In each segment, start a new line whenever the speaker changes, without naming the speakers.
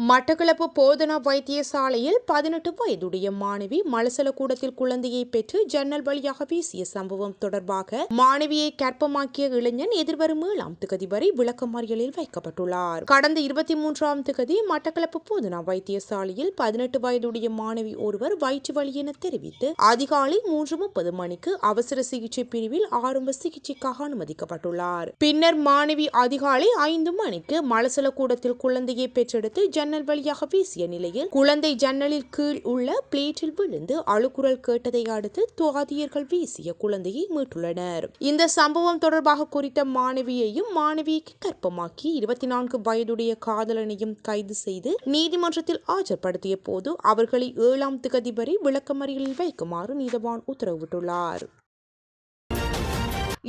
மட்டக்களப்பு போதனா வைத்தியசாலையில் பதினெட்டு வயதுடைய மாணவி மலசல கூடத்தில் குழந்தையை பெற்று ஜன்னல் வழியாக வீசிய சம்பவம் தொடர்பாக மாணவியை கற்பமாக்கிய இளைஞன் எதிர்வரும் ஏழாம் திகதி வரை விளக்கமறியலில் வைக்கப்பட்டுள்ளார். கடந்த இருபத்தி மூன்றாம் திகதி மட்டக்களப்பு போதனா வைத்தியசாலையில் பதினெட்டு வயதுடைய மாணவி ஒருவர் வயிற்று வலி என தெரிவித்து அதிகாலை மூன்று முப்பது மணிக்கு அவசர சிகிச்சை பிரிவில் ஆரம்ப சிகிச்சைக்காக அனுமதிக்கப்பட்டுள்ளார். பின்னர் மாணவி அதிகாலை ஐந்து மணிக்கு மலசல கூடத்தில் குழந்தையை பெற்றெடுத்து ஜன்னல் வழியாக வீசிய நிலையில் குழந்தை ஜன்னலில் கீழ் உள்ள பிளேட்டில் விழுந்து அழுக்குரல் கேட்டதை அடுத்து துவாதியர்கள் வீசிய குழந்தையை மீட்டுள்ளனர். இந்த சம்பவம் தொடர்பாக குறித்த மாணவியையும் மாணவிக்கு கற்பமாக்கி இருபத்தி நான்கு வயதுடைய காதலனையும் கைது செய்து நீதிமன்றத்தில் ஆஜர்படுத்திய போது அவர்களை ஏழாம் திகதி வரை விளக்கமறியலில் வைக்குமாறு நீதவான் உத்தரவிட்டுள்ளார்.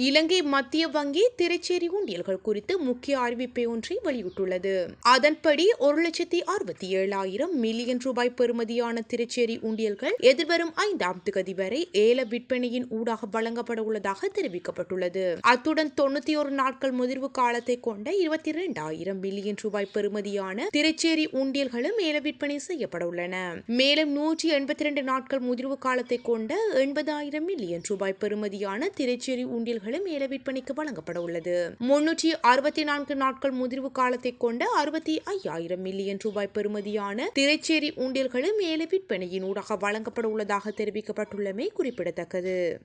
இலங்கை மத்திய வங்கி திருச்சேரி ஊழியர்கள் குறித்து முக்கிய அறிவிப்பை ஒன்றை வெளியிட்டுள்ளது. அதன்படி ஒரு லட்சத்தி அறுபத்தி ஏழாயிரம் மில்லியன் ரூபாய் பெறுமதியான திருச்சேரி உண்டியல்கள் எதிர்வரும் ஐந்தாம் திகதி வரை ஏல விற்பனையின் ஊடாக வழங்கப்பட உள்ளதாக தெரிவிக்கப்பட்டுள்ளது. அத்துடன் தொண்ணூத்தி ஒரு நாட்கள் முதிர்வு காலத்தை கொண்ட இருபத்தி இரண்டாயிரம் மில்லியன் ரூபாய் பெறுமதியான திரைச்சேரி ஊண்டியல்களும் ஏல விற்பனை செய்யப்பட உள்ளன. மேலும் நூற்றி எண்பத்தி இரண்டு நாட்கள் முதிர்வு காலத்தை கொண்ட எண்பதாயிரம் மில்லியன் ரூபாய் பெறுமதியான திரைச்சேரி ஊண்டியல்கள் உண்டியல்களும் ஏல விற்பனைக்கு வழங்கப்பட உள்ளது. முன்னூற்றி அறுபத்தி நான்கு நாட்கள் முதிர்வு காலத்தை கொண்ட அறுபத்தி ஐயாயிரம் மில்லியன் ரூபாய் பெறுமதியான திரைச்சேரி உண்டியல்களும் ஏல விற்பனையின் ஊடாக வழங்கப்பட உள்ளதாக தெரிவிக்கப்பட்டுள்ளமை குறிப்பிடத்தக்கது.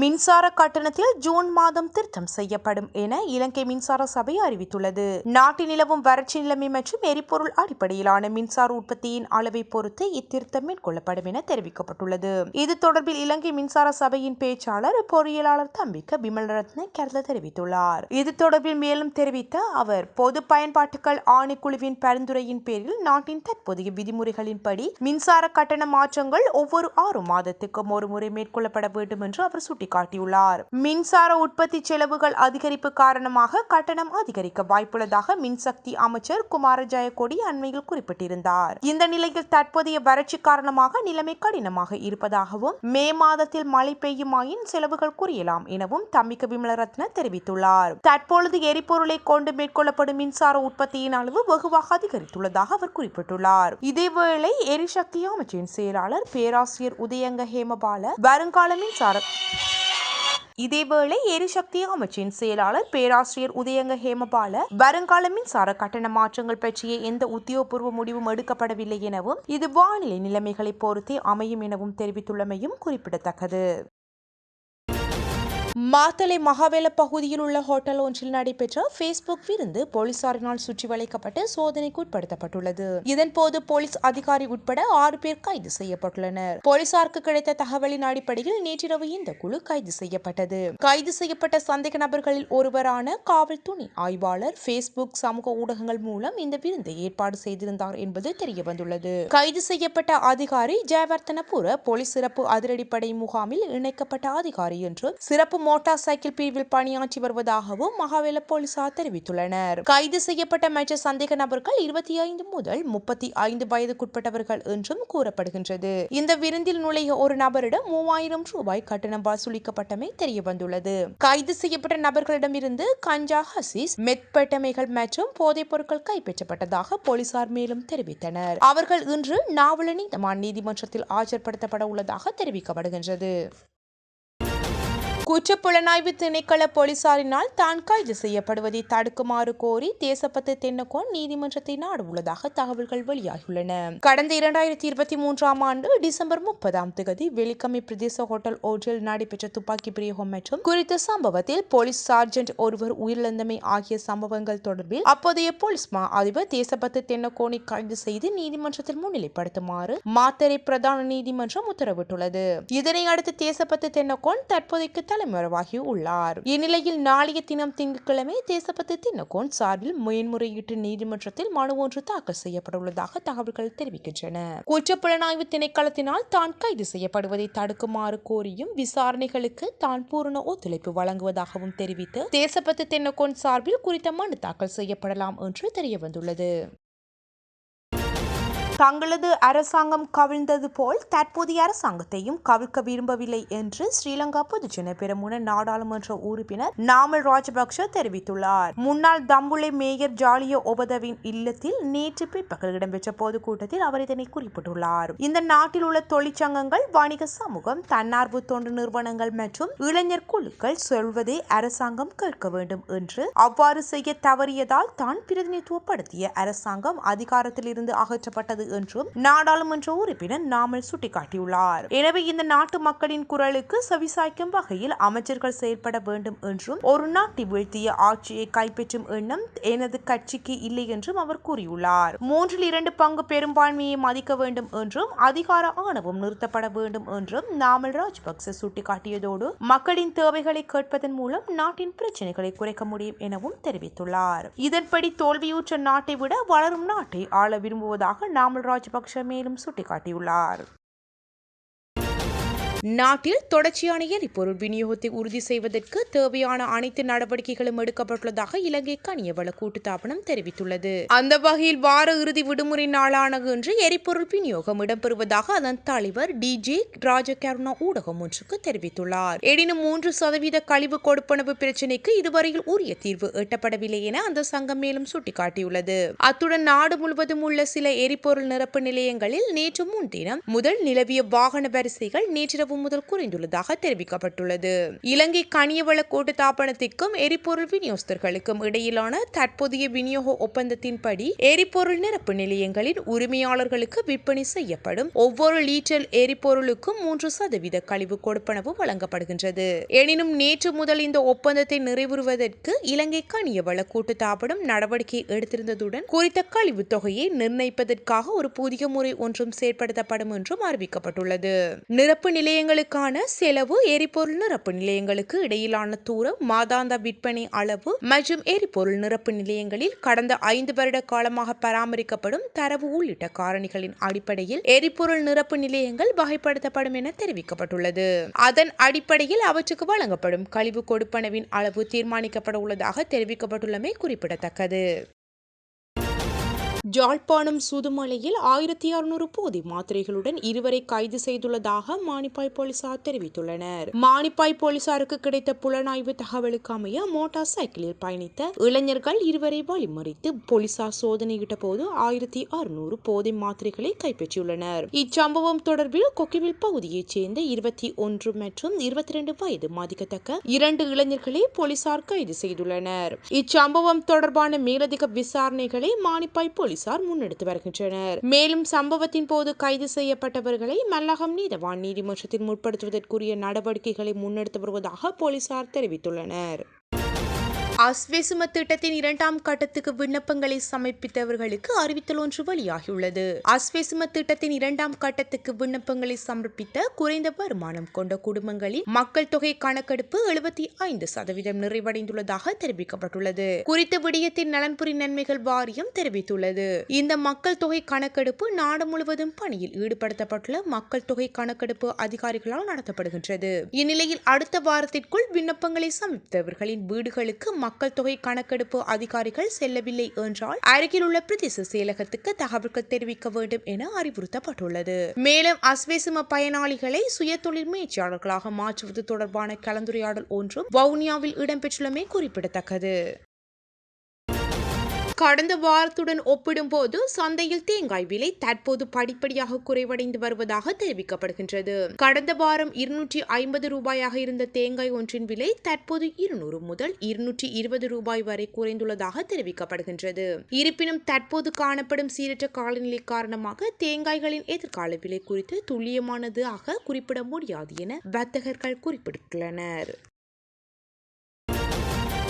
மின்சார கட்டணத்தில் ஜூன் மாதம் திருத்தம் செய்யப்படும் என இலங்கை மின்சார சபை அறிவித்துள்ளது. நாட்டில் நிலவும் வறட்சி நிலைமை மற்றும் எரிபொருள் அடிப்படையிலான மின்சார உற்பத்தியின் அளவை பொறுத்து இத்திருத்தம் மேற்கொள்ளப்படும் என தெரிவிக்கப்பட்டுள்ளது. இது தொடர்பில் இலங்கை மின்சார சபையின் பேச்சாளர் பொறியியலாளர் தம்பிக்க விமல்ரத்ன கருத்து தெரிவித்துள்ளார். இது தொடர்பில் மேலும் தெரிவித்த அவர் பொது பயன்பாட்டுகள் ஆணைக்குழுவின் பரிந்துரையின் பேரில் நாட்டின் தற்போதைய விதிமுறைகளின்படி மின்சார கட்டண மாற்றங்கள் ஒவ்வொரு ஆறு மாதத்துக்கும் ஒரு முறை மேற்கொள்ளப்பட வேண்டும் என்று அவர் சுட்டி சுட்டிக்காட்டியுள்ளார். மின்சார உற்பத்தி செலவுகள் அதிகரிப்பு காரணமாக கட்டணம் அதிகரிக்க வாய்ப்புள்ளதாக மின்சக்தி அமைச்சர் குமார ஜெயக்கொடி அண்மையில் குறிப்பிட்டிருந்தார். இந்த நிலையில் தற்போதைய வறட்சி காரணமாக நிலைமை கடினமாக இருப்பதாகவும் மே மாதத்தில் மழை பெய்யுமாயின் செலவுகள் குறையலாம் எனவும் தம்பிக்க விமலரத்ன தெரிவித்துள்ளார். தற்பொழுது எரிபொருளை கொண்டு மேற்கொள்ளப்படும் மின்சார உற்பத்தியின் அளவு வெகுவாக அதிகரித்துள்ளதாக அவர் குறிப்பிட்டுள்ளார். இதேவேளை எரிசக்தி அமைச்சின் செயலாளர் பேராசிரியர் உதயங்க ஹேமபால வருங்கால மின்சார இதேவேளை எரிசக்தி அமைச்சின் செயலாளர் பேராசிரியர் உதயங்க ஹேமபால வருங்கால மின்சார கட்டண மாற்றங்கள் பற்றிய எந்த உத்தியோகபூர்வ முடிவும் எடுக்கப்படவில்லை எனவும் இது வானிலை நிலைமைகளை பொறுத்தே அமையும் எனவும் தெரிவித்துள்ளமையும் குறிப்பிடத்தக்கது. மாத்தளை மகாவேல பகுதியில் உள்ள ஹோட்டல் ஒன்றில் நடைபெற்ற பேஸ்புக் விருந்து போலீசாரினால் சுற்றி வளைக்கப்பட்டு சோதனைக்கு உட்படுத்தப்பட்டுள்ளது. இதன்போது போலீஸ் அதிகாரி உட்பட ஆறு பேர் கைது செய்யப்பட்டுள்ளனர். போலீசாருக்கு கிடைத்த தகவலின் அடிப்படையில் நேற்றிரவு இந்த குழு கைது செய்யப்பட்டது. கைது செய்யப்பட்ட சந்தேக நபர்களில் ஒருவரான காவல் துணை ஆய்வாளர் பேஸ்புக் சமூக ஊடகங்கள் மூலம் இந்த விருந்தை ஏற்பாடு செய்திருந்தார் என்பது தெரியவந்துள்ளது. கைது செய்யப்பட்ட அதிகாரி ஜெயவர்த்தனபுர போலீஸ் சிறப்பு அதிரடிப்படை முகாமில் இணைக்கப்பட்ட அதிகாரி என்று சிறப்பு மோட்டார் சைக்கிள் பிரிவில் பணியாற்றி வருவதாகவும் மகாவேல போலீசார் தெரிவித்துள்ளனர். கைது செய்யப்பட்ட மற்ற சந்தேக நபர்கள் இருபத்தி ஐந்து முதல் முப்பத்தி ஐந்து வயதுக்குட்பட்டவர்கள் என்றும் கூறப்படுகின்றது. இந்த விருந்தில் நுழைய ஒரு நபரிடம் மூவாயிரம் ரூபாய் கட்டணம் வசூலிக்கப்பட்டமை தெரிய வந்துள்ளது கைது செய்யப்பட்ட நபர்களிடமிருந்து கஞ்சா ஹசீஸ் மெத்பட்டமைகள் மற்றும் போதைப் பொருட்கள் கைப்பற்றப்பட்டதாக போலீசார் மேலும் தெரிவித்தனர். அவர்கள் இன்று நாவலனி நீதிமன்றத்தில் ஆஜர்படுத்தப்பட உள்ளதாக தெரிவிக்கப்படுகின்றது. குற்றப்புலனாய்வு திணைக்கள போலீசாரினால் தான் கைது செய்யப்படுவதை தடுக்குமாறு கோரி தேசப்பத்து தென்னகோன் நீதிமன்றத்தை நாடு உள்ளதாக தகவல்கள் வெளியாகியுள்ளன. கடந்த இரண்டாயிரத்தி இருபத்தி மூன்றாம் ஆண்டு டிசம்பர் முப்பதாம் தேதி வெலிக்கமி பிரதேச ஹோட்டல் ஒன்றில் நடைபெற்ற துப்பாக்கி பிரயோகம் மற்றும் குறித்த சம்பவத்தில் போலீஸ் சார்ஜென்ட் ஒருவர் உயிரிழந்தமை ஆகிய சம்பவங்கள் தொடர்பில் அப்போதைய போலீஸ் மா அதிபர் தேசப்பத்து தென்னகோனை கைது செய்து நீதிமன்றத்தில் முன்னிலைப்படுத்துமாறு மாத்தரை பிரதான நீதிமன்றம் உத்தரவிட்டுள்ளது. இதனை அடுத்து தேசப்பத்து தென்னகோன் தற்போதைக்கு தலை உள்ளார். இந்நிலையில் நாளைய தினம் திங்கட்கிழமை தேசபத்து தினகோன் சார்பில் மேன்முறையீட்டு நீதிமன்றத்தில் மனு ஒன்று தாக்கல் செய்யப்பட்டுள்ளதாக தகவல்கள் தெரிவிக்கின்றன. குற்றப்புலனாய்வு திணைக்களத்தினால் தான் கைது செய்யப்படுவதை தடுக்குமாறு கோரியும் விசாரணைகளுக்கு தான் பூரண ஒத்துழைப்பு வழங்குவதாகவும் தெரிவித்து தேசபத்து தென்னகோன் சார்பில் குறித்த மனு தாக்கல் செய்யப்படலாம் என்று தெரியவந்துள்ளது. தங்களது அரசாங்கம் கவிழ்ந்தது போல் தற்போதைய அரசாங்கத்தையும் கவிழ்க்க விரும்பவில்லை என்று ஸ்ரீலங்கா பொதுஜன பெருமுன நாடாளுமன்ற உறுப்பினர் நாமல் ராஜபக்ஷ தெரிவித்துள்ளார். முன்னாள் தம்புளை மேயர் ஜாலிய ஒபதவின் இல்லத்தில் நேற்று பிற்பகல் இடம்பெற்ற பொதுக்கூட்டத்தில் அவர் இதனை குறிப்பிட்டுள்ளார். இந்த நாட்டில் உள்ள தொழிற்சங்கங்கள் வணிக சமூகம் தன்னார்வ தொண்டு நிறுவனங்கள் மற்றும் இளைஞர் குழுக்கள் சொல்வதை அரசாங்கம் கேட்க வேண்டும் என்று அவ்வாறு செய்ய தவறியதால் தான் பிரதிநிதித்துவப்படுத்திய அரசாங்கம் அதிகாரத்தில் இருந்து அகற்றப்பட்டது என்றும் நாடாளுமன்ற உறுப்பினர் நாமல் சுட்டிக்காட்டியுள்ளார். எனவே இந்த நாட்டு மக்களின் குரலுக்கு செவிசாய்க்கும் வகையில் அமைச்சர்கள் செயல்பட வேண்டும் என்றும் ஒரு நாட்டை வீழ்த்திய ஆட்சியை கைப்பற்றும் எண்ணம் எனது கட்சிக்கு இல்லை என்றும் அவர் கூறியுள்ளார். மூன்றில் இரண்டு பங்கு பெரும்பான்மையை மதிக்க வேண்டும் என்றும் அதிகார ஆணவம் நிறுத்தப்பட வேண்டும் என்றும் நாமல் ராஜபக்ச சுட்டிக்காட்டியதோடு மக்களின் தேவைகளை கேட்பதன் மூலம் நாட்டின் பிரச்சனைகளை குறைக்க முடியும் எனவும் தெரிவித்துள்ளார். இதன்படி தோல்வியுற்ற நாட்டை விட வளரும் நாட்டை ஆள விரும்புவதாக நாம் நாமல் ராஜபக்ஷ மேலும் சுட்டிக்காட்டியுள்ளார். நாட்டில் தொடர்ச்சியான எரிபொருள் விநியோகத்தை உறுதி செய்வதற்கு தேவையான அனைத்து நடவடிக்கைகளும் எடுக்கப்பட்டுள்ளதாக இலங்கை கனியவள கூட்டுத்தாபனம் தெரிவித்துள்ளது. அந்த வகையில் வார இறுதி விடுமுறை நாளான இன்று எரிபொருள் விநியோகம் இடம்பெறுவதாக அதன் தலைவர் டிஜே ராஜகருணா ஊடகம் ஒன்றுக்கு தெரிவித்துள்ளார். எனினும் மூன்று சதவீத கழிவு கொடுப்பனவு பிரச்சினைக்கு இதுவரையில் உரிய தீர்வு எட்டப்படவில்லை என அந்த சங்கம் மேலும் சுட்டிக்காட்டியுள்ளது. அத்துடன் நாடு முழுவதும் உள்ள சில எரிபொருள் நிரப்பு நிலையங்களில் நேற்று முன்தினம் முதல் நிலவிய வாகன வரிசைகள் நேற்றிரவு முதல் குறைந்துள்ளதாக தெரிவிக்கப்பட்டுள்ளது. இலங்கை கனியவள கூட்டு தாபனத்திற்கும் எரிபொருள் விநியோகஸ்தர்களுக்கும் இடையிலான தற்போதைய விநியோக ஒப்பந்தத்தின்படி எரிபொருள் நிரப்பு நிலையங்களின் உரிமையாளர்களுக்கு விற்பனை செய்யப்படும் ஒவ்வொரு லீட்டர் எரிபொருளுக்கும் மூன்று சதவீத கழிவு கொடுப்பனவு வழங்கப்படுகின்றது. எனினும் நேற்று முதல் இந்த ஒப்பந்தத்தை நிறைவுறுவதற்கு இலங்கை கனியவள கூட்டு தாபனம் நடவடிக்கை எடுத்திருந்ததுடன் குறித்த கழிவு தொகையை நிர்ணயிப்பதற்காக ஒரு புதிய முறை ஒன்றும் செயற்படுத்தப்படும் என்றும் அறிவிக்கப்பட்டுள்ளது. நிரப்பு நிலையங்களுக்கான செலவு எரிபொருள் நிரப்பு நிலையங்களுக்கு இடையிலான தூரம் மாதாந்த விற்பனை அளவு மற்றும் எரிபொருள் நிரப்பு நிலையங்களில் கடந்த ஐந்து வருட காலமாக பராமரிக்கப்படும் தரவு உள்ளிட்ட காரணிகளின் அடிப்படையில் எரிபொருள் நிரப்பு நிலையங்கள் வகைப்படுத்தப்படும் என தெரிவிக்கப்பட்டுள்ளது. அதன் அடிப்படையில் அவற்றுக்கு வழங்கப்படும் கழிவு கொடுப்பனவின் அளவு தீர்மானிக்கப்பட உள்ளதாக தெரிவிக்கப்பட்டுள்ளமை குறிப்பிடத்தக்கது. ஜாழ்ப்பாணம் சுதுமலையில் ஆயிரத்தி அறுநூறு போதை மாத்திரைகளுடன் இருவரை கைது செய்துள்ளதாக மானிப்பாய் போலீசார் தெரிவித்துள்ளனர். மானிப்பாய் போலீசாருக்கு கிடைத்த புலனாய்வு தகவலுக்கு அமைய மோட்டார் சைக்கிளில் பயணித்த இளைஞர்கள் இருவரை வழிமறித்து போலீசார் சோதனையிட்ட போது ஆயிரத்தி அறுநூறு போதை மாத்திரைகளை கைப்பற்றியுள்ளனர். இச்சம்பவம் தொடர்பில் கொக்கிவில் பகுதியைச் சேர்ந்த இருபத்தி ஒன்று மற்றும் இருபத்தி இரண்டு வயது மாதிக்கத்தக்க இரண்டு இளைஞர்களை போலீசார் கைது செய்துள்ளனர். இச்சம்பவம் தொடர்பான மேலதிக விசாரணைகளை மானிப்பாய் போலீஸ் போலீசார் முன்னெடுத்து வருகின்றனர். மேலும் சம்பவத்தின் போது கைது செய்யப்பட்டவர்களை மல்லகம் நீதவான் நீதிமன்றத்தில் முற்படுத்துவதற்குரிய நடவடிக்கைகளை முன்னெடுத்து வருவதாக போலீசார் தெரிவித்துள்ளனர். அஸ்வெசும திட்டத்தின் இரண்டாம் கட்டத்துக்கு விண்ணப்பங்களை சமர்ப்பித்தவர்களுக்கு அறிவித்தல் ஒன்று வெளியாகியுள்ளது. அஸ்வெசும திட்டத்தின் இரண்டாம் கட்டத்துக்கு விண்ணப்பங்களை சமர்ப்பித்த குறைந்த வருமானம் கொண்ட குடும்பங்களின் மக்கள் தொகை கணக்கெடுப்பு எழுபத்தி ஐந்து சதவீதம் நிறைவடைந்துள்ளதாக தெரிவிக்கப்பட்டுள்ளது. குறித்த விடயத்தின் நலன்புரி நன்மைகள் வாரியம் தெரிவித்துள்ளது. இந்த மக்கள் தொகை கணக்கெடுப்பு நாடு முழுவதும் பணியில் ஈடுபடுத்தப்பட்டுள்ள மக்கள் தொகை கணக்கெடுப்பு அதிகாரிகளால் நடத்தப்படுகின்றது. இந்நிலையில் அடுத்த வாரத்திற்குள் விண்ணப்பங்களை சமர்ப்பித்தவர்களின் வீடுகளுக்கு மக்கள் மக்கள் தொகை கணக்கெடுப்பு அதிகாரிகள் செல்லவில்லை என்றால் அருகில் உள்ள பிரதேச செயலகத்துக்கு தகவல்கள் தெரிவிக்க வேண்டும் என அறிவுறுத்தப்பட்டுள்ளது. மேலும் அஸ்வேசும பயனாளிகளை சுய தொழில் முயற்சியாளர்களாக மாற்றுவது தொடர்பான கலந்துரையாடல் ஒன்றும் வவுனியாவில் இடம்பெற்றுள்ளமை குறிப்பிடத்தக்கது. கடந்த வாரத்துடன் ஒப்பிடும்போது சந்தையில் தேங்காய் விலை தற்போது படிப்படியாக குறைவடைந்து வருவதாக தெரிவிக்கப்படுகின்றது. கடந்த வாரம் இருநூற்றி ஐம்பது ரூபாயாக இருந்த தேங்காய் ஒன்றின் விலை தற்போது இருநூறு முதல் இருநூற்றி இருபது ரூபாய் வரை குறைந்துள்ளதாக தெரிவிக்கப்படுகின்றது. இருப்பினும் தற்போது காணப்படும் சீரற்ற காலநிலை காரணமாக தேங்காய்களின் எதிர்கால விலை குறித்து துல்லியமானதாக குறிப்பிட முடியாது என வர்த்தகர்கள் குறிப்பிட்டுள்ளனர்.